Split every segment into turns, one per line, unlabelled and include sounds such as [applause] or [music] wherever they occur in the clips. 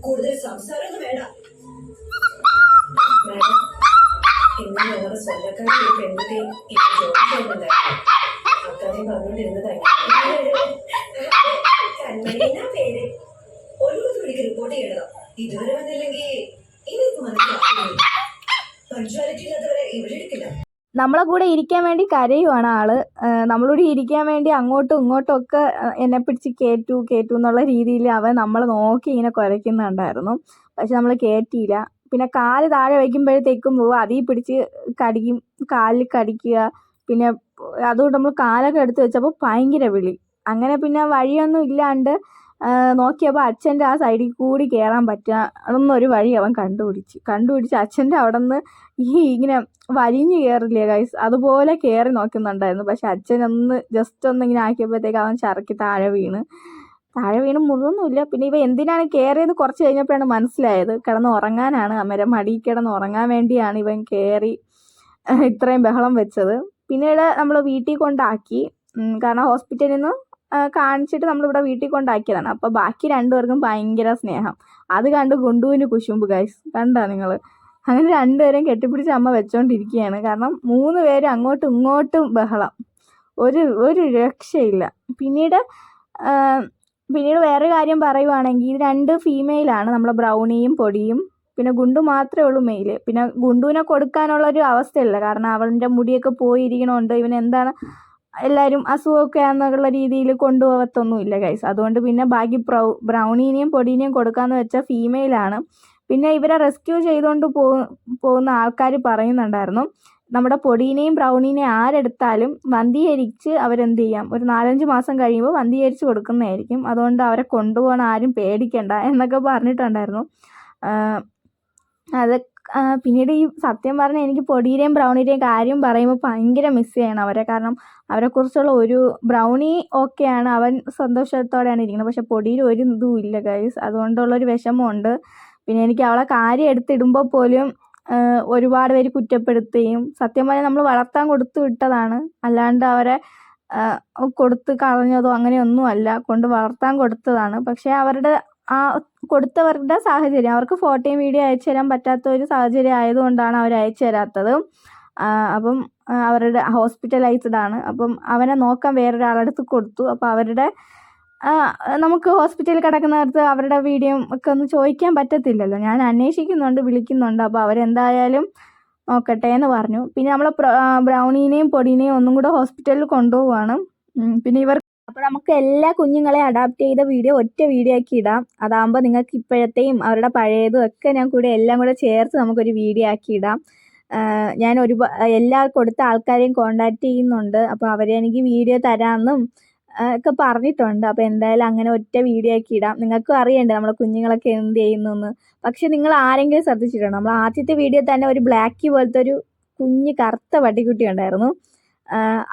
കൂടുതൽ സംസാരമൊന്നും വേണ്ട. ഒരു റിപ്പോർട്ട് ഇതുവരെ വന്നില്ലെങ്കിൽ ഇനി മനസ്സിലാക്കി പഞ്ച്വാലിറ്റി ഇല്ലാത്തവരെ ഇവിടെ എടുക്കില്ല
നമ്മളെ കൂടെ ഇരിക്കാൻ വേണ്ടി കരയുവാണ് ആൾ. നമ്മളോട് ഇരിക്കാൻ വേണ്ടി അങ്ങോട്ടും ഇങ്ങോട്ടും ഒക്കെ എന്നെ പിടിച്ച് കയറ്റു കയറ്റു എന്നുള്ള രീതിയിൽ അവൻ നമ്മളെ നോക്കി ഇങ്ങനെ കുരയ്ക്കുന്നുണ്ടായിരുന്നു. പക്ഷെ നമ്മൾ കയറ്റിയില്ല പിന്നെ കാൽ താഴെ വയ്ക്കുമ്പോഴത്തേക്കും അതിൽ പിടിച്ച് കടിക്കും കാലിൽ കടിക്കുക. പിന്നെ അതുകൊണ്ട് നമ്മൾ കാലൊക്കെ എടുത്ത് വെച്ചപ്പോൾ ഭയങ്കര വിളി. അങ്ങനെ പിന്നെ വഴിയൊന്നും ഇല്ലാണ്ട് നോക്കിയപ്പോൾ അച്ഛന്റെ ആ സൈഡിൽ കൂടി കയറാൻ പറ്റുക അതൊന്നൊരു വഴി അവൻ കണ്ടുപിടിച്ച്. കണ്ടുപിടിച്ച് അച്ഛന്റെ അവിടെ നിന്ന് ഈ ഇങ്ങനെ വലിഞ്ഞു കയറില്ലേ ഗൈസ് അതുപോലെ കയറി നോക്കുന്നുണ്ടായിരുന്നു. പക്ഷെ അച്ഛനൊന്ന് ജസ്റ്റ് ഒന്ന് ഇങ്ങനെ ആക്കിയപ്പോഴത്തേക്ക് അവൻ ചറക്കി താഴെ വീണ്. താഴെ വീണ് മുറിവൊന്നുമില്ല പിന്നെ ഇവ എന്തിനാണ് കയറിയത് കുറച്ച് കഴിഞ്ഞപ്പോഴാണ് മനസ്സിലായത്. കിടന്ന് ഉറങ്ങാനാണ്. അമര മടി കിടന്ന് ഉറങ്ങാൻ വേണ്ടിയാണ് ഇവൻ കയറി ഇത്രയും ബഹളം വെച്ചത്. പിന്നീട് നമ്മൾ വീട്ടിൽ കൊണ്ടാക്കി. കാരണം ഹോസ്പിറ്റലിൽ നിന്ന് കാണിച്ചിട്ട് നമ്മളിവിടെ വീട്ടിൽ കൊണ്ടാക്കിയതാണ്. അപ്പോൾ ബാക്കി രണ്ടുപേർക്കും ഭയങ്കര സ്നേഹം. അത് കണ്ട് ഗുണ്ടുവിന് കുശുമ്പ് ഗൈസ് കണ്ടോ നിങ്ങൾ അങ്ങനെ രണ്ടുപേരും കെട്ടിപ്പിടിച്ച് അമ്മ വെച്ചോണ്ടിരിക്കുകയാണ്. കാരണം മൂന്ന് പേരും അങ്ങോട്ടും ഇങ്ങോട്ടും ബഹളം. ഒരു ഒരു രക്ഷയില്ല. പിന്നീട് പിന്നീട് വേറെ കാര്യം പറയുവാണെങ്കിൽ ഇത് രണ്ട് ഫീമെയിലാണ് നമ്മളെ ബ്രൗണിയും പൊടിയും. പിന്നെ ഗുണ്ടു മാത്രമേ ഉള്ളൂ മെയിൽ പിന്നെ ഗുണ്ടുവിനെ കൊടുക്കാനുള്ള ഒരു അവസ്ഥയില്ല. കാരണം അവളുടെ മുടിയൊക്കെ പോയിരിക്കണോണ്ട്. ഇവൻ എന്താണ് എല്ലാവരും അസുഖമൊക്കെ എന്നുള്ള രീതിയിൽ കൊണ്ടുപോകത്തൊന്നുമില്ല ഗൈസ് അതുകൊണ്ട് പിന്നെ ബാക്കി ബ്രൗ ബ്രൗണീനെയും പൊടീനെയും കൊടുക്കാന്ന് വെച്ചാൽ ഫീമെയിലാണ് പിന്നെ ഇവരെ റെസ്ക്യൂ ചെയ്തുകൊണ്ട് പോകുന്ന ആൾക്കാർ പറയുന്നുണ്ടായിരുന്നു നമ്മുടെ പൊടീനെയും ബ്രൗണീനെയും ആരെടുത്താലും വന്ധീകരിച്ച് അവരെന്ത് ചെയ്യാം? ഒരു നാലഞ്ച് മാസം കഴിയുമ്പോൾ വന്ധീകരിച്ച് കൊടുക്കുന്നതായിരിക്കും. അതുകൊണ്ട് അവരെ കൊണ്ടുപോകണം ആരും പേടിക്കണ്ട എന്നൊക്കെ പറഞ്ഞിട്ടുണ്ടായിരുന്നു. അത് പിന്നീട് ഈ സത്യം പറഞ്ഞാൽ എനിക്ക് പൊടിയുടെയും ബ്രൗണിയുടെയും കാര്യം പറയുമ്പോൾ ഭയങ്കര മിസ് ചെയ്യണം അവരെ. കാരണം അവരെക്കുറിച്ചുള്ള ഒരു ബ്രൗണി ഓക്കെയാണ് അവൻ സന്തോഷത്തോടെയാണ് ഇരിക്കുന്നത്. പക്ഷെ പൊടിയിൽ ഒരു ഇതും ഇല്ല ഗൈസ് അതുകൊണ്ടുള്ളൊരു വിഷമമുണ്ട്. പിന്നെ എനിക്ക് അവളെ കാര്യം എടുത്തിടുമ്പോൾ പോലും ഒരുപാട് പേര് കുറ്റപ്പെടുത്തുകയും സത്യം പറഞ്ഞാൽ നമ്മൾ വളർത്താൻ കൊടുത്തു വിട്ടതാണ്. അല്ലാണ്ട് അവരെ കൊടുത്ത് കളഞ്ഞതോ അങ്ങനെയൊന്നും അല്ല കൊണ്ട് വളർത്താൻ കൊടുത്തതാണ്. പക്ഷേ അവരുടെ ആ കൊടുത്തവരുടെ സാഹചര്യം. അവർക്ക് ഫോട്ടോയും വീഡിയോ അയച്ചു തരാൻ പറ്റാത്ത ഒരു സാഹചര്യം ആയതുകൊണ്ടാണ് അവർ അയച്ചു തരാത്തത്. അപ്പം അവരുടെ ഹോസ്പിറ്റലൈസ്ഡ് ആണ്. അപ്പം അവനെ നോക്കാൻ വേറൊരാളടുത്ത് കൊടുത്തു. അപ്പോൾ അവരുടെ നമുക്ക് ഹോസ്പിറ്റലിൽ കിടക്കുന്നവർക്ക് അവരുടെ വീഡിയോ ഒക്കെ ഒന്ന് ചോദിക്കാൻ പറ്റത്തില്ലല്ലോ. ഞാൻ അന്വേഷിക്കുന്നുണ്ട് വിളിക്കുന്നുണ്ട്. അപ്പോൾ അവരെന്തായാലും നോക്കട്ടെ എന്ന് പറഞ്ഞു. പിന്നെ നമ്മൾ ബ്രൗണീനെയും പൊടീനെയും ഒന്നും കൂടെ ഹോസ്പിറ്റലിൽ കൊണ്ടുപോവാണ്. പിന്നെ ഇവർ അപ്പോൾ നമുക്ക് എല്ലാ കുഞ്ഞുങ്ങളെ അഡാപ്റ്റ് ചെയ്ത വീഡിയോ ഒറ്റ വീഡിയോ ആക്കി ഇടാം. അതാകുമ്പോൾ നിങ്ങൾക്ക് ഇപ്പോഴത്തെയും അവരുടെ പഴയതും ഒക്കെ ഞാൻ കൂടെ എല്ലാം കൂടെ ചേർത്ത് നമുക്കൊരു വീഡിയോ ആക്കി ഇടാം. ഞാൻ ഒരു എല്ലാ കൊടുത്ത ആൾക്കാരെയും കോണ്ടാക്ട് ചെയ്യുന്നുണ്ട്. അപ്പോൾ അവരെ എനിക്ക് വീഡിയോ തരാമെന്നും ഒക്കെ പറഞ്ഞിട്ടുണ്ട്. അപ്പോൾ എന്തായാലും അങ്ങനെ ഒറ്റ വീഡിയോ ആക്കി ഇടാം. നിങ്ങൾക്കും അറിയണ്ടേ നമ്മുടെ കുഞ്ഞുങ്ങളൊക്കെ എന്ത് ചെയ്യുന്നു എന്ന് പക്ഷെ നിങ്ങൾ ആരെങ്കിലും ശ്രദ്ധിച്ചിട്ടുണ്ടോ? നമ്മൾ ആദ്യത്തെ വീഡിയോ തന്നെ ഒരു ബ്ലാക്കി പോലത്തെ ഒരു കുഞ്ഞ് കറുത്ത പട്ടിക്കുട്ടി ഉണ്ടായിരുന്നു.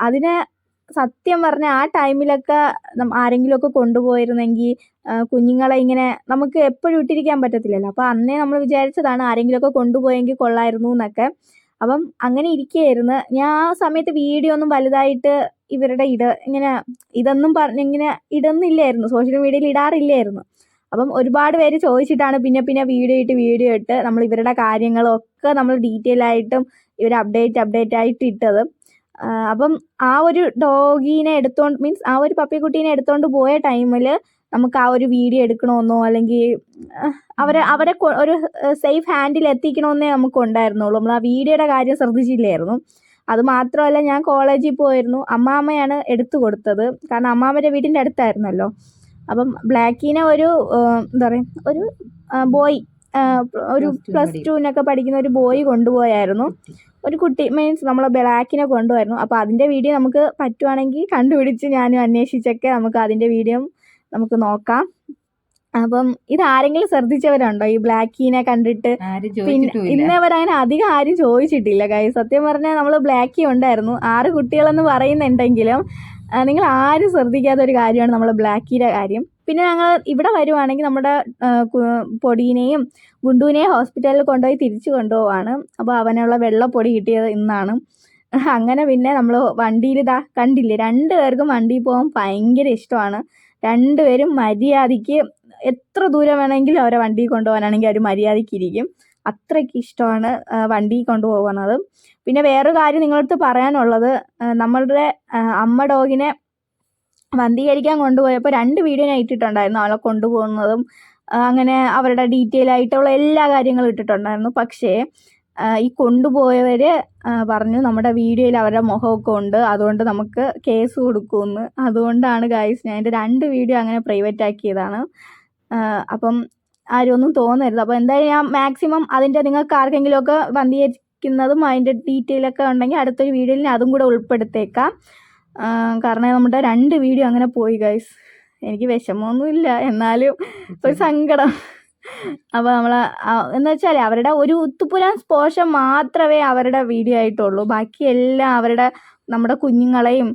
അതിനെ സത്യം പറഞ്ഞാൽ ആ ടൈമിലൊക്കെ ആരെങ്കിലും ഒക്കെ കൊണ്ടുപോയിരുന്നെങ്കിൽ കുഞ്ഞുങ്ങളെ ഇങ്ങനെ നമുക്ക് എപ്പോഴും ഇട്ടിരിക്കാൻ പറ്റത്തില്ലല്ലോ. അപ്പോൾ അന്നേ നമ്മൾ വിചാരിച്ചതാണ് ആരെങ്കിലുമൊക്കെ കൊണ്ടുപോയെങ്കിൽ കൊള്ളായിരുന്നു എന്നൊക്കെ അപ്പം അങ്ങനെ ഇരിക്കുകയായിരുന്നു ഞാൻ ആ സമയത്ത് വീഡിയോ ഒന്നും വലുതായിട്ട് ഇവരുടെ ഇട ഇങ്ങനെ ഇതൊന്നും പറഞ്ഞ് ഇങ്ങനെ ഇടുന്നില്ലായിരുന്നു. സോഷ്യൽ മീഡിയയിൽ ഇടാറില്ലായിരുന്നു. അപ്പം ഒരുപാട് പേര് ചോദിച്ചിട്ടാണ് പിന്നെ പിന്നെ വീഡിയോ ഇട്ട് വീഡിയോ ഇട്ട് നമ്മൾ ഇവരുടെ കാര്യങ്ങളൊക്കെ നമ്മൾ ഡീറ്റെയിൽ ആയിട്ടും ഇവർ അപ്ഡേറ്റ് അപ്ഡേറ്റ് ആയിട്ട് ഇട്ടത്. അപ്പം ആ ഒരു ഡോഗീനെ എടുത്തോണ്ട് മീൻസ് ആ ഒരു പപ്പിക്കുട്ടീനെ എടുത്തോണ്ട് പോയ ടൈമിൽ നമുക്ക് ആ ഒരു വീഡിയോ എടുക്കണമെന്നോ അല്ലെങ്കിൽ അവരെ അവരെ ഒരു സേഫ് ഹാൻഡിൽ എത്തിക്കണമെന്നേ നമുക്ക് ഉണ്ടായിരുന്നുള്ളൂ. നമ്മൾ ആ വീഡിയോയുടെ കാര്യം ശ്രദ്ധിച്ചില്ലായിരുന്നു. അത് മാത്രമല്ല ഞാൻ കോളേജിൽ പോയിരുന്നു. അമ്മാമ്മയാണ് എടുത്തു കൊടുത്തത്. കാരണം അമ്മാമ്മയുടെ വീടിന്റെ അടുത്തായിരുന്നല്ലോ. അപ്പം ബ്ലാക്കിനെ ഒരു എന്താ പറയുക ഒരു ബോയ് ഒരു പ്ലസ് ടുവിനൊക്കെ പഠിക്കുന്ന ഒരു ബോയ് കൊണ്ടുപോയായിരുന്നു. ഒരു കുട്ടി മീൻസ് നമ്മളെ ബ്ലാക്കിനെ കൊണ്ടുപോയിരുന്നു അപ്പോൾ അതിന്റെ വീഡിയോ നമുക്ക് പറ്റുവാണെങ്കിൽ കണ്ടുപിടിച്ച് ഞാനും അന്വേഷിച്ചൊക്കെ നമുക്ക് അതിന്റെ വീഡിയോ നമുക്ക് നോക്കാം. അപ്പം ഇത് ആരെങ്കിലും ശ്രദ്ധിച്ചവരുണ്ടോ? ഈ ബ്ലാക്കിനെ കണ്ടിട്ട് പിന്നെ
ചോദിച്ചിട്ടുമില്ല.
ഇന്നേ അങ്ങനെ അധികം ആരും ചോദിച്ചിട്ടില്ല കൈ സത്യം പറഞ്ഞാൽ നമ്മൾ ബ്ലാക്കി ഉണ്ടായിരുന്നു. ആറ് കുട്ടികളെന്ന് പറയുന്നുണ്ടെങ്കിലും നിങ്ങൾ ആരും ശ്രദ്ധിക്കാത്ത ഒരു കാര്യമാണ് നമ്മളെ ബ്ലാക്കിയുടെ കാര്യം. പിന്നെ ഞങ്ങൾ ഇവിടെ വരുവാണെങ്കിൽ നമ്മുടെ പൊടീനെയും ഗുണ്ടുവിനെയും ഹോസ്പിറ്റലിൽ കൊണ്ടുപോയി തിരിച്ചു കൊണ്ടുപോവാണ്. അപ്പോൾ അവനുള്ള വെള്ളപ്പൊടി കിട്ടിയത് ഇന്നാണ്. അങ്ങനെ പിന്നെ നമ്മൾ വണ്ടിയിൽ ഇതാ കണ്ടില്ലേ രണ്ടുപേർക്കും വണ്ടിയിൽ പോകാൻ ഭയങ്കര ഇഷ്ടമാണ്. രണ്ടുപേരും മര്യാദയ്ക്ക് എത്ര ദൂരം വേണമെങ്കിലും അവരെ വണ്ടി കൊണ്ടുപോകാനാണെങ്കിൽ അവർ മര്യാദയ്ക്ക് ഇരിക്കും. അത്രയ്ക്ക് ഇഷ്ടമാണ് വണ്ടിയിൽ വണ്ടി കൊണ്ടുപോകുന്നത്. പിന്നെ വേറൊരു കാര്യം നിങ്ങളടുത്ത് പറയാനുള്ളത് നമ്മളുടെ അമ്മ ഡോഗിനെ വന്ധീകരിക്കാൻ കൊണ്ടുപോയപ്പോൾ രണ്ട് വീഡിയോ ഞാൻ ഇട്ടിട്ടുണ്ടായിരുന്നു. അവളെ കൊണ്ടുപോകുന്നതും അങ്ങനെ അവരുടെ ഡീറ്റെയിൽ ആയിട്ടുള്ള എല്ലാ കാര്യങ്ങളും ഇട്ടിട്ടുണ്ടായിരുന്നു. പക്ഷേ ഈ കൊണ്ടുപോയവർ പറഞ്ഞു നമ്മുടെ വീഡിയോയിൽ അവരുടെ മുഖമൊക്കെ ഉണ്ട് അതുകൊണ്ട് നമുക്ക് കേസ് കൊടുക്കുമെന്ന്. അതുകൊണ്ടാണ് ഗായ്സ് ഞാൻ എന്റെ രണ്ട് വീഡിയോ അങ്ങനെ പ്രൈവറ്റ് ആക്കിയതാണ്. അപ്പം ആരും ഒന്നും തോന്നരുത്. അപ്പോൾ എന്തായാലും ഞാൻ മാക്സിമം അതിന്റെ നിങ്ങൾക്ക് ആർക്കെങ്കിലുമൊക്കെ വന്ധീകരിക്കുന്നതും അതിന്റെ ഡീറ്റെയിലൊക്കെ ഉണ്ടെങ്കിൽ അടുത്തൊരു വീഡിയോയിൽ അതും കൂടെ ഉൾപ്പെടുത്തേക്കാം. കാരണം നമ്മുടെ രണ്ട് വീഡിയോ അങ്ങനെ പോയി ഗൈസ് എനിക്ക് വിഷമമൊന്നുമില്ല. എന്നാലും ഒരു സങ്കടം. അപ്പോൾ നമ്മളെ എന്ന് വെച്ചാൽ അവരുടെ ഒരു ഉത്തുപുരാൻ സ്പോഷം മാത്രമേ അവരുടെ വീഡിയോ ആയിട്ടുള്ളൂ. ബാക്കി എല്ലാം അവരുടെ നമ്മുടെ കുഞ്ഞുങ്ങളെയും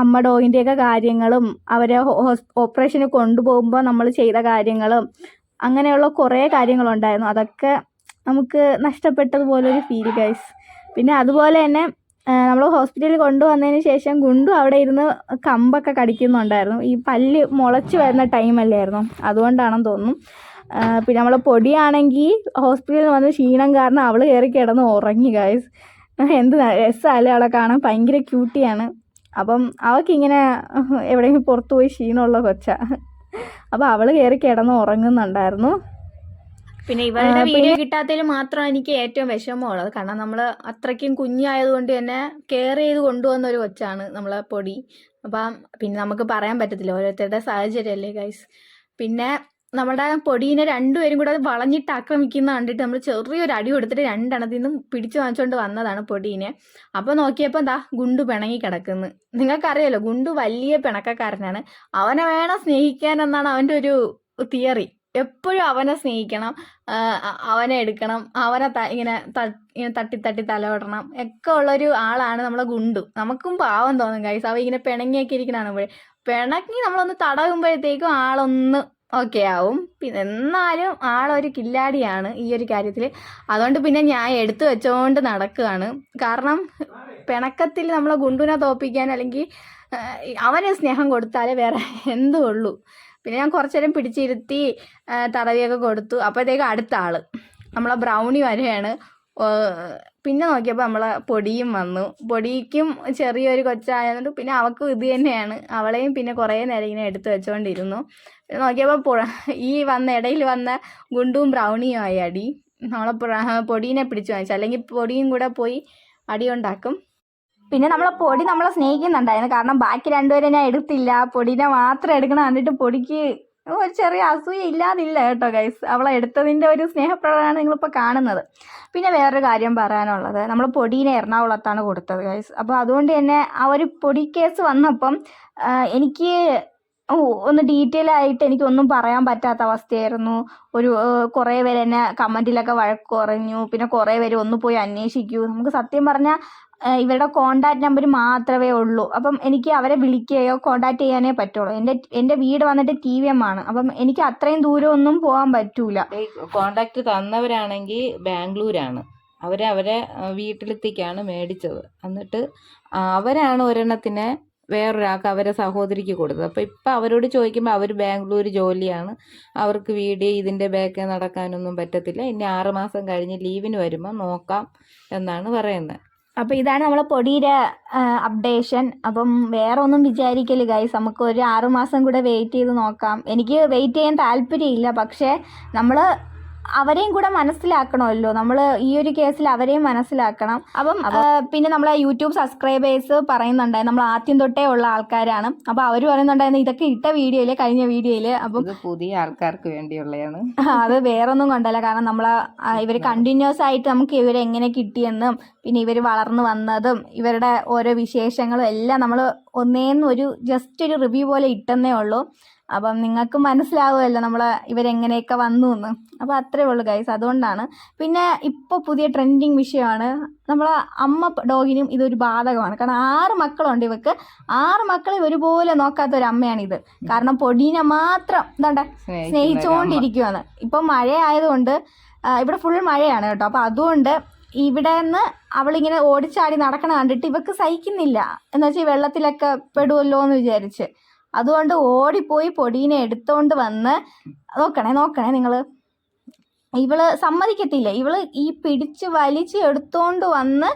അമ്മ ഡോയിന്റെയൊക്കെ കാര്യങ്ങളും അവരെ ഓപ്പറേഷന് കൊണ്ടുപോകുമ്പോൾ നമ്മൾ ചെയ്ത കാര്യങ്ങളും അങ്ങനെയുള്ള കുറേ കാര്യങ്ങളുണ്ടായിരുന്നു. അതൊക്കെ നമുക്ക് നഷ്ടപ്പെട്ടതുപോലെ ഒരു ഫീൽ ഗൈസ് പിന്നെ അതുപോലെ തന്നെ നമ്മൾ ഹോസ്പിറ്റലിൽ കൊണ്ടുവന്നതിന് ശേഷം ഗുണ്ടു അവിടെ ഇരുന്ന് കമ്പൊക്കെ കടിക്കുന്നുണ്ടായിരുന്നു. ഈ പല്ല് മുളച്ച് വരുന്ന ടൈമല്ലായിരുന്നു അതുകൊണ്ടാണെന്ന് തോന്നുന്നു. പിന്നെ നമ്മൾ പൊടിയാണെങ്കിൽ ഹോസ്പിറ്റലിൽ വന്ന് ക്ഷീണം കാരണം അവൾ കയറി കിടന്ന് ഉറങ്ങി ഗായ്സ് എന്ത് രസമല്ലേ അവളെ കാണാൻ. ഭയങ്കര ക്യൂട്ടിയാണ് അപ്പം അവൾക്കിങ്ങനെ എവിടെയെങ്കിലും പുറത്തുപോയി ക്ഷീണമുള്ള കൊച്ച. അപ്പോൾ അവൾ കയറി കിടന്ന് ഉറങ്ങുന്നുണ്ടായിരുന്നു. പിന്നെ ഇവരുടെ വീഡിയോ കിട്ടാത്തതിൽ മാത്രമാണ് എനിക്ക് ഏറ്റവും വിഷമമുള്ളത്. കാരണം നമ്മൾ അത്രയ്ക്കും കുഞ്ഞായതുകൊണ്ട് തന്നെ കെയർ ചെയ്ത് കൊണ്ടുവന്ന ഒരു കൊച്ചാണ് നമ്മളെ പൊടി. അപ്പം പിന്നെ നമുക്ക് പറയാൻ പറ്റത്തില്ല ഓരോരുത്തരുടെ സാഹചര്യമല്ലേ ഗൈസ് പിന്നെ നമ്മുടെ പൊടീനെ രണ്ടുപേരും കൂടെ വളഞ്ഞിട്ട് ആക്രമിക്കുന്ന കണ്ടിട്ട് നമ്മൾ ചെറിയൊരു അടി കൊടുത്തിട്ട് രണ്ടെണ്ണത്തിൽ നിന്നും പിടിച്ചു വാങ്ങിച്ചുകൊണ്ട് വന്നതാണ് പൊടീനെ. അപ്പോൾ നോക്കിയപ്പോൾ എന്താ ഗുണ്ടു പിണങ്ങി കിടക്കുന്നു. നിങ്ങൾക്കറിയാലോ ഗുണ്ടു വലിയ പിണക്കക്കാരനാണ്. അവനെ വേണം സ്നേഹിക്കാൻ എന്നാണ് അവന്റെ ഒരു തിയറി എപ്പോഴും അവനെ സ്നേഹിക്കണം അവനെ എടുക്കണം അവനെ ഇങ്ങനെ ഇങ്ങനെ തട്ടി തട്ടി തലവിടണം ഒക്കെ ഉള്ളൊരു ആളാണ് നമ്മളെ ഗുണ്ടു. നമുക്കും പാവം തോന്നും കൈസ് അവ ഇങ്ങനെ പിണങ്ങിയൊക്കെ ഇരിക്കണാണ് പിണങ്ങി നമ്മളൊന്ന് തടകുമ്പോഴത്തേക്കും ആളൊന്ന് ഓക്കെ ആവും. പിന്നെ എന്നാലും ആളൊരു കില്ലാടിയാണ് ഈ ഒരു കാര്യത്തിൽ അതുകൊണ്ട് പിന്നെ ഞാൻ എടുത്തു വെച്ചുകൊണ്ട് നടക്കുകയാണ്. കാരണം പിണക്കത്തിൽ നമ്മളെ ഗുണ്ടുവിനെ തോപ്പിക്കാൻ അല്ലെങ്കിൽ അവനെ സ്നേഹം കൊടുത്താലേ വേറെ എന്തും ഉള്ളൂ പിന്നെ ഞാൻ കുറച്ചു നേരം പിടിച്ചിരുത്തി തടവിയൊക്കെ കൊടുത്തു. അപ്പോഴത്തേക്ക് അടുത്ത ആൾ നമ്മളെ ബ്രൗണി വരെയാണ്. പിന്നെ നോക്കിയപ്പോൾ നമ്മളെ പൊടിയും വന്നു. പൊടിക്കും ചെറിയൊരു കൊച്ചായതുകൊണ്ട് പിന്നെ അവൾക്കും ഇത് തന്നെയാണ്. അവളെയും പിന്നെ കുറേ നേരം ഇങ്ങനെ എടുത്തു വെച്ചുകൊണ്ടിരുന്നു നോക്കിയപ്പോൾ പുഴ ഈ വന്ന ഇടയിൽ വന്ന ഗുണ്ടും ബ്രൗണിയും ആയി അടി. നമ്മളെ പൊടീനെ പിടിച്ചു വാങ്ങിച്ചു. അല്ലെങ്കിൽ പൊടിയും കൂടെ പോയി അടി ഉണ്ടാക്കും. പിന്നെ നമ്മളെ പൊടി നമ്മളെ സ്നേഹിക്കുന്നുണ്ടായിരുന്നു. കാരണം ബാക്കി രണ്ടുപേരെ ഞാൻ എടുത്തില്ല. പൊടിനെ മാത്രം എടുക്കണം കണ്ടിട്ട് പൊടിക്ക് ഒരു ചെറിയ അസൂയ ഇല്ലാതില്ല കേട്ടോ ഗൈസ് അവളെ എടുത്തതിന്റെ ഒരു സ്നേഹപ്രകടനമാണ് നിങ്ങളിപ്പോൾ കാണുന്നത്. പിന്നെ വേറൊരു കാര്യം പറയാനുള്ളത്. നമ്മൾ പൊടീനെ എറണാകുളത്താണ് കൊടുത്തത് ഗൈസ് അപ്പോൾ അതുകൊണ്ട് തന്നെ ആ ഒരു പൊടി കേസ് വന്നപ്പം എനിക്ക് ഒന്ന് ഡീറ്റെയിൽ ആയിട്ട് എനിക്കൊന്നും പറയാൻ പറ്റാത്ത അവസ്ഥയായിരുന്നു. ഒരു കുറേ പേര് എന്നെ കമന്റിലൊക്കെ വഴക്ക് പറഞ്ഞു പിന്നെ കുറേ പേര് ഒന്ന് പോയി അന്വേഷിക്കൂ. നമുക്ക് സത്യം പറഞ്ഞാൽ ഇവരുടെ കോണ്ടാക്ട് നമ്പർ മാത്രമേ ഉള്ളൂ. അപ്പം എനിക്ക് അവരെ വിളിക്കുകയോ കോണ്ടാക്ട് ചെയ്യാനേ പറ്റുള്ളൂ. എന്റെ എന്റെ വീട് വന്നിട്ട് ടി വി എം ആണ്. അപ്പം എനിക്ക് അത്രയും ദൂരം ഒന്നും പോകാൻ പറ്റൂല
കോണ്ടാക്ട് തന്നവരാണെങ്കിൽ ബാംഗ്ലൂരാണ്. അവരെ അവരെ വീട്ടിലെത്തിക്കാണ് മേടിച്ചത്. എന്നിട്ട് അവരാണ് ഒരെണ്ണത്തിനെ വേറൊരാൾക്ക് അവരെ സഹോദരിക്ക് കൊടുത്തത്. അപ്പം ഇപ്പം അവരോട് ചോദിക്കുമ്പോൾ അവർ ബാംഗ്ലൂർ ജോലിയാണ്. അവർക്ക് വീട് ഇതിന്റെ ബാക്ക് നടക്കാനൊന്നും പറ്റത്തില്ല. ഇനി ആറുമാസം കഴിഞ്ഞ് ലീവിന് വരുമ്പോൾ നോക്കാം എന്നാണ് പറയുന്നത്.
അപ്പോൾ ഇതാണ് നമ്മളെ പൊടിയുടെ അപ്ഡേഷൻ അപ്പം വേറെ ഒന്നും വിചാരിക്കൽ ഗൈസ് നമുക്ക് ഒരു ആറുമാസം കൂടെ വെയിറ്റ് ചെയ്ത് നോക്കാം. എനിക്ക് വെയിറ്റ് ചെയ്യാൻ താല്പര്യമില്ല പക്ഷേ നമ്മൾ അവരെയും കൂടെ മനസ്സിലാക്കണമല്ലോ. നമ്മൾ ഈ ഒരു കേസിൽ അവരെയും മനസ്സിലാക്കണം. അപ്പം പിന്നെ നമ്മളെ യൂട്യൂബ് സബ്സ്ക്രൈബേഴ്സ് പറയുന്നുണ്ടായി നമ്മൾ ആദ്യം തൊട്ടേ ഉള്ള ആൾക്കാരാണ്. അപ്പൊ അവർ പറയുന്നുണ്ടായിരുന്നു ഇതൊക്കെ ഇട്ട വീഡിയോയിൽ കഴിഞ്ഞ വീഡിയോയിൽ അപ്പം
പുതിയ ആൾക്കാർക്ക് വേണ്ടിയുള്ളതാണ്
അത് വേറൊന്നും കൊണ്ടല്ല. കാരണം നമ്മൾ ഇവർ കണ്ടിന്യൂസ് ആയിട്ട് നമുക്ക് ഇവരെ എങ്ങനെ കിട്ടിയെന്നും പിന്നെ ഇവർ വളർന്നു വന്നതും ഇവരുടെ ഓരോ വിശേഷങ്ങളും എല്ലാം നമ്മൾ ഒന്നേന്ന് ഒരു ജസ്റ്റ് ഒരു റിവ്യൂ പോലെ ഇട്ടെന്നേ ഉള്ളൂ. അപ്പം നിങ്ങൾക്ക് മനസ്സിലാവുമല്ലോ നമ്മൾ ഇവരെങ്ങനെയൊക്കെ വന്നു എന്ന് അപ്പം അത്രേ ഉള്ളൂ ഗൈസ് അതുകൊണ്ടാണ്. പിന്നെ ഇപ്പോൾ പുതിയ ട്രെൻഡിങ് വിഷയമാണ്. നമ്മളെ അമ്മ ഡോഗിനും ഇതൊരു ബാധകമാണ്. കാരണം ആറ് മക്കളുണ്ട് ഇവക്ക്. ആറ് മക്കളെ ഒരുപോലെ നോക്കാത്ത ഒരു അമ്മയാണിത് കാരണം പൊടീനെ മാത്രം എന്താണ്ട സ്നേഹിച്ചുകൊണ്ടിരിക്കുവാണ് ഇപ്പം മഴ ആയതുകൊണ്ട് ആ, ഇവിടെ ഫുൾ മഴയാണ് കേട്ടോ. അപ്പം അതുകൊണ്ട് ഇവിടെ നിന്ന് അവളിങ്ങനെ ഓടിച്ചാടി നടക്കണ കണ്ടിട്ട് ഇവക്ക് സഹിക്കുന്നില്ല. എന്ന് വെച്ചാൽ വെള്ളത്തിലൊക്കെ പെടുമല്ലോ എന്ന് വിചാരിച്ച്. അതുകൊണ്ട് ഓടിപ്പോയി പൊടീനെ എടുത്തോണ്ട് വന്ന് നോക്കണേ നോക്കണേ നിങ്ങൾ ഇവൾ സമ്മതിക്കത്തില്ല. ഇവൾ ഈ പിടിച്ച് വലിച്ച് എടുത്തോണ്ട് വന്ന്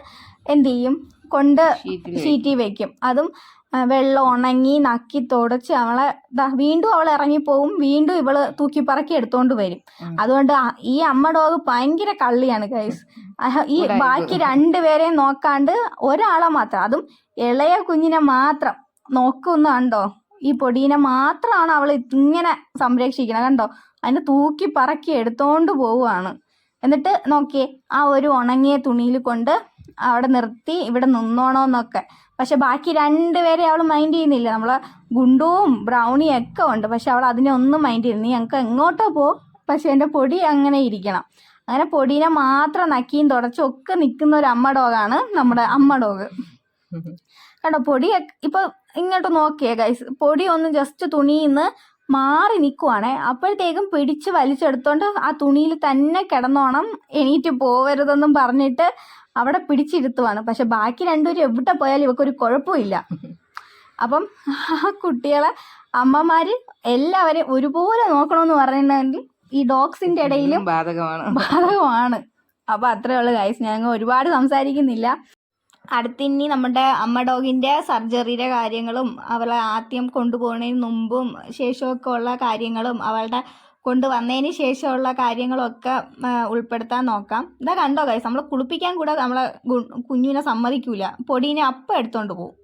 എന്ത് ചെയ്യും? കൊണ്ട് ഷീറ്റി വെക്കും. അതും വെള്ളം ഉണങ്ങി നക്കി തുടച്ച് അവളെ വീണ്ടും അവൾ ഇറങ്ങിപ്പോവും. വീണ്ടും ഇവൾ തൂക്കിപ്പറക്കി എടുത്തോണ്ട് വരും. അതുകൊണ്ട് ഈ അമ്മ ഡോഗ് ഭയങ്കര കള്ളിയാണ് ഗൈസ്. ഈ. ബാക്കി രണ്ടുപേരെയും നോക്കാണ്ട് ഒരാളെ മാത്രം അതും ഇളയ കുഞ്ഞിനെ മാത്രം നോക്കുന്നുണ്ടോ? ഈ പൊടീനെ മാത്രമാണ് അവൾ ഇങ്ങനെ സംരക്ഷിക്കണം. കണ്ടോ? അതിനെ തൂക്കി പറക്കി എടുത്തോണ്ട് പോവുകയാണ് എന്നിട്ട് നോക്കിയേ ആ ഒരു ഉണങ്ങിയ തുണിയിൽ കൊണ്ട് അവിടെ നിർത്തി ഇവിടെ നിന്നോണോന്നൊക്കെ. പക്ഷെ ബാക്കി രണ്ടുപേരെ അവൾ മൈൻഡ് ചെയ്യുന്നില്ല. നമ്മളെ ഗുണ്ടുവും ബ്രൗണിയും ഒക്കെ ഉണ്ട്. പക്ഷെ അവൾ അതിനെ ഒന്നും മൈൻഡ് ചെയ്യുന്നു നീ ഞങ്ങൾക്ക് എങ്ങോട്ടോ പോ. പക്ഷെ എന്റെ പൊടി അങ്ങനെ ഇരിക്കണം. അങ്ങനെ പൊടീനെ മാത്രം നക്കിയും തുടച്ചും ഒക്കെ നിൽക്കുന്ന ഒരു അമ്മ ഡോഗാണ് നമ്മുടെ അമ്മ ഡോഗ് കണ്ടോ പൊടി ഇപ്പൊ ഇങ്ങോട്ട് നോക്കിയേ ഗൈസ് പൊടി ഒന്ന് ജസ്റ്റ് തുണിയിൽ നിന്ന് മാറി നിൽക്കുവാണേ അപ്പോഴത്തേക്കും പിടിച്ച് വലിച്ചെടുത്തോണ്ട് ആ തുണിയിൽ തന്നെ കിടന്നോണം എണീറ്റ് പോവരുതെന്നും പറഞ്ഞിട്ട് അവിടെ പിടിച്ചിരുത്തുവാണ്. പക്ഷെ ബാക്കി രണ്ടുപേരും എവിടെ പോയാലും ഇവക്കൊരു കുഴപ്പമില്ല. അപ്പം ആ കുട്ടികളെ അമ്മമാര് എല്ലാവരെയും ഒരുപോലെ നോക്കണമെന്ന് പറയുന്നുണ്ടെങ്കിൽ ഈ ഡോഗ്സിന്റെ ഇടയിലും
ബാധകമാണ്.
ബാധകമാണ്. അപ്പൊ അത്രേ ഉള്ളു ഗൈസ് ഞങ്ങൾ ഒരുപാട് സംസാരിക്കുന്നില്ല. അടുത്തിനി നമ്മുടെ അമ്മ ഡോഗിന്റെ സർജറിയുടെ കാര്യങ്ങളും അവളെ ആദ്യം കൊണ്ടുപോകുന്നതിന് മുമ്പും ശേഷമൊക്കെ ഉള്ള കാര്യങ്ങളും അവളുടെ കൊണ്ടുവന്നതിന് ശേഷമുള്ള കാര്യങ്ങളൊക്കെ ഉൾപ്പെടുത്താൻ നോക്കാം. ഇതാ കണ്ടോ കൈസ് നമ്മൾ കുളിപ്പിക്കാൻ കൂടെ നമ്മളെ കുഞ്ഞിനെ സമ്മതിക്കൂല. പൊടീനെ അപ്പം എടുത്തുകൊണ്ട് പോകും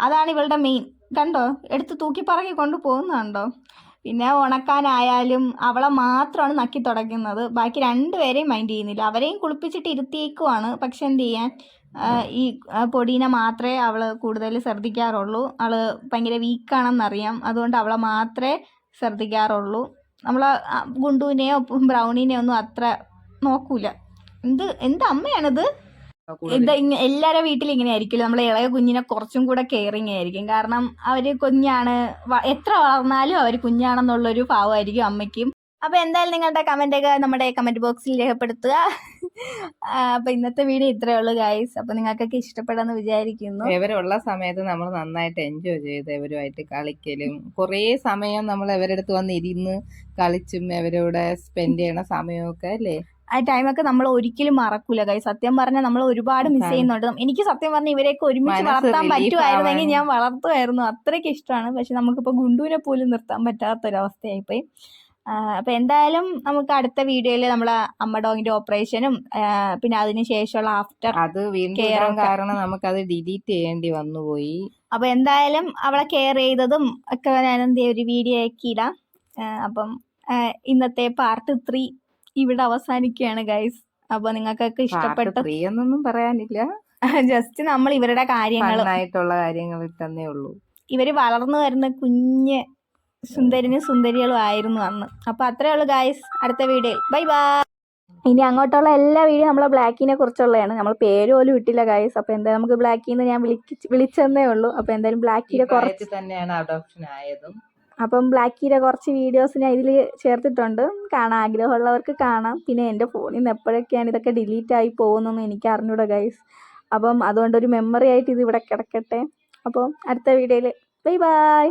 അതാണ് ഇവളുടെ മെയിൻ കണ്ടോ? എടുത്ത് തൂക്കി പറക്കി കൊണ്ട് പോകുന്നുണ്ടോ പിന്നെ ഉണക്കാനായാലും അവളെ മാത്രമാണ് നക്കി തുടയ്ക്കുന്നത്. ബാക്കി രണ്ടുപേരെയും മൈൻഡ് ചെയ്യുന്നില്ല. അവരെയും കുളിപ്പിച്ചിട്ട് ഇരുത്തിയേക്കുവാണ്. പക്ഷെ എന്ത് ചെയ്യാൻ? ഈ പൊടീനെ മാത്രമേ അവൾ കൂടുതൽ ശ്രദ്ധിക്കാറുള്ളൂ. അവൾ ഭയങ്കര വീക്കാണെന്നറിയാം. അതുകൊണ്ട് അവളെ മാത്രമേ ശ്രദ്ധിക്കാറുള്ളൂ. നമ്മൾ ഗുണ്ടുവിനെയോ ബ്രൗണിനെയോ ഒന്നും അത്ര നോക്കൂല. എന്ത് എന്ത് അമ്മയാണിത്? എന്താ ഇങ്ങ എല്ലാവരുടെ വീട്ടിലും ഇങ്ങനെ ആയിരിക്കില്ല നമ്മളെ ഇളയ കുഞ്ഞിനെ കുറച്ചും കൂടെ കെയറിങ് ആയിരിക്കും. കാരണം അവർ കുഞ്ഞാണ് എത്ര വളർന്നാലും അവർ കുഞ്ഞാണെന്നുള്ളൊരു ഭാവമായിരിക്കും അമ്മയ്ക്കും. അപ്പൊ എന്തായാലും നിങ്ങളുടെ കമന്റ് ഒക്കെ നമ്മുടെ കമന്റ് ബോക്സിൽ രേഖപ്പെടുത്തുക. അപ്പോൾ അപ്പൊ ഇന്നത്തെ വീഡിയോ ഇത്രയേ ഉള്ളൂ ഗൈസ് അപ്പൊ നിങ്ങൾക്കൊക്കെ ഇഷ്ടപ്പെടാന്ന് വിചാരിക്കുന്നു.
ഇവരുള്ള സമയത്ത് നമ്മൾ നന്നായിട്ട് എൻജോയ് ചെയ്ത് ഇവരുമായിട്ട് കളിക്കലും കുറേ സമയം നമ്മൾ ഇവരുടെ അടുത്ത് വന്ന് ഇരുന്ന് കളിച്ചും ഇവരോട് സ്പെൻഡ് ചെയ്യണ സമയമൊക്കെ അല്ലേ?
ആ ടൈമൊക്കെ നമ്മൾ ഒരിക്കലും മറക്കൂല കൈ സത്യം പറഞ്ഞാൽ നമ്മൾ ഒരുപാട് മിസ്. ചെയ്യുന്നുണ്ട്. എനിക്ക് സത്യം പറഞ്ഞാൽ ഇവരെയൊക്കെ ഒരുമിച്ച് വളർത്താൻ പറ്റുമായിരുന്നെങ്കിൽ. ഞാൻ വളർത്തുമായിരുന്നു. അത്രയ്ക്ക് ഇഷ്ടമാണ്. പക്ഷെ നമുക്കിപ്പോൾ ഗുണ്ടുവിനെ പോലും നിർത്താൻ പറ്റാത്തൊരവസ്ഥയായിപ്പോയി. ആ, അപ്പൊ എന്തായാലും നമുക്ക് അടുത്ത വീഡിയോയിൽ നമ്മളെ അമ്മ ഡോഗിന്റെ ഓപ്പറേഷനും പിന്നെ അതിന് ശേഷമുള്ള ആഫ്റ്റർ
അത് വീണ്ടും കാരണം
നമുക്ക്
അത് നമുക്കത് ഡിലീറ്റ് ചെയ്യേണ്ടി വന്നുപോയി
അപ്പൊ എന്തായാലും അവളെ കെയർ ചെയ്തതും ഒക്കെ ഞാൻ എന്ത് ഒരു വീഡിയോ ആക്കി ഇടാം. അപ്പം ഇന്നത്തെ പാർട്ട് ത്രീ ഇവിടെ അവസാനിക്കുകയാണ് ഗൈസ് അപ്പൊ നിങ്ങൾക്കൊക്കെ
ഇഷ്ടപ്പെട്ട
ഇഷ്ടപ്പെട്ടു.
ത്രീ എന്നൊന്നും പറയാനില്ല. [laughs]
ജസ്റ്റ് നമ്മൾ ഇവരുടെ കാര്യങ്ങൾ
ആയിട്ടുള്ള കാര്യങ്ങൾ തന്നെ ഉള്ളൂ.
ഇവർ വളർന്നു വരുന്ന കുഞ്ഞ് സുന്ദരനും സുന്ദരികളും ആയിരുന്നു അന്ന്. അപ്പൊ അത്രേ ഉള്ളൂ ഗായ്സ് അടുത്ത വീഡിയോയിൽ ബൈ ബൈ ഇനി അങ്ങോട്ടുള്ള എല്ലാ വീഡിയോ നമ്മളെ ബ്ലാക്കിനെ കുറിച്ചുള്ളതാണ്. നമ്മൾ പേര് പോലും ഇട്ടില്ല ഗായ്സ് അപ്പൊ എന്താ നമുക്ക് ബ്ലാക്കിന്ന് ഞാൻ വിളിച്ചെന്നേ ഉള്ളൂ. അപ്പൊ എന്തായാലും ബ്ലാക്കിനെ കുറച്ച്
തന്നെയാണ് അഡോപ്ഷൻ ആയതും.
അപ്പം ബ്ലാക്കിയുടെ കുറച്ച് വീഡിയോസ് ഞാൻ ഇതിൽ ചേർത്തിട്ടുണ്ട്. കാണാൻ ആഗ്രഹമുള്ളവർക്ക് കാണാം. പിന്നെ എന്റെ ഫോണിൽ നിന്ന് എപ്പോഴൊക്കെയാണ് ഇതൊക്കെ ഡിലീറ്റ് ആയി പോകുന്നതെന്ന് എനിക്ക് അറിഞ്ഞൂടെ ഗൈസ് അപ്പം അതുകൊണ്ടൊരു മെമ്മറി ആയിട്ട് ഇത് ഇവിടെ കിടക്കട്ടെ. അപ്പം അടുത്ത വീഡിയോയിൽ ബൈ ബൈ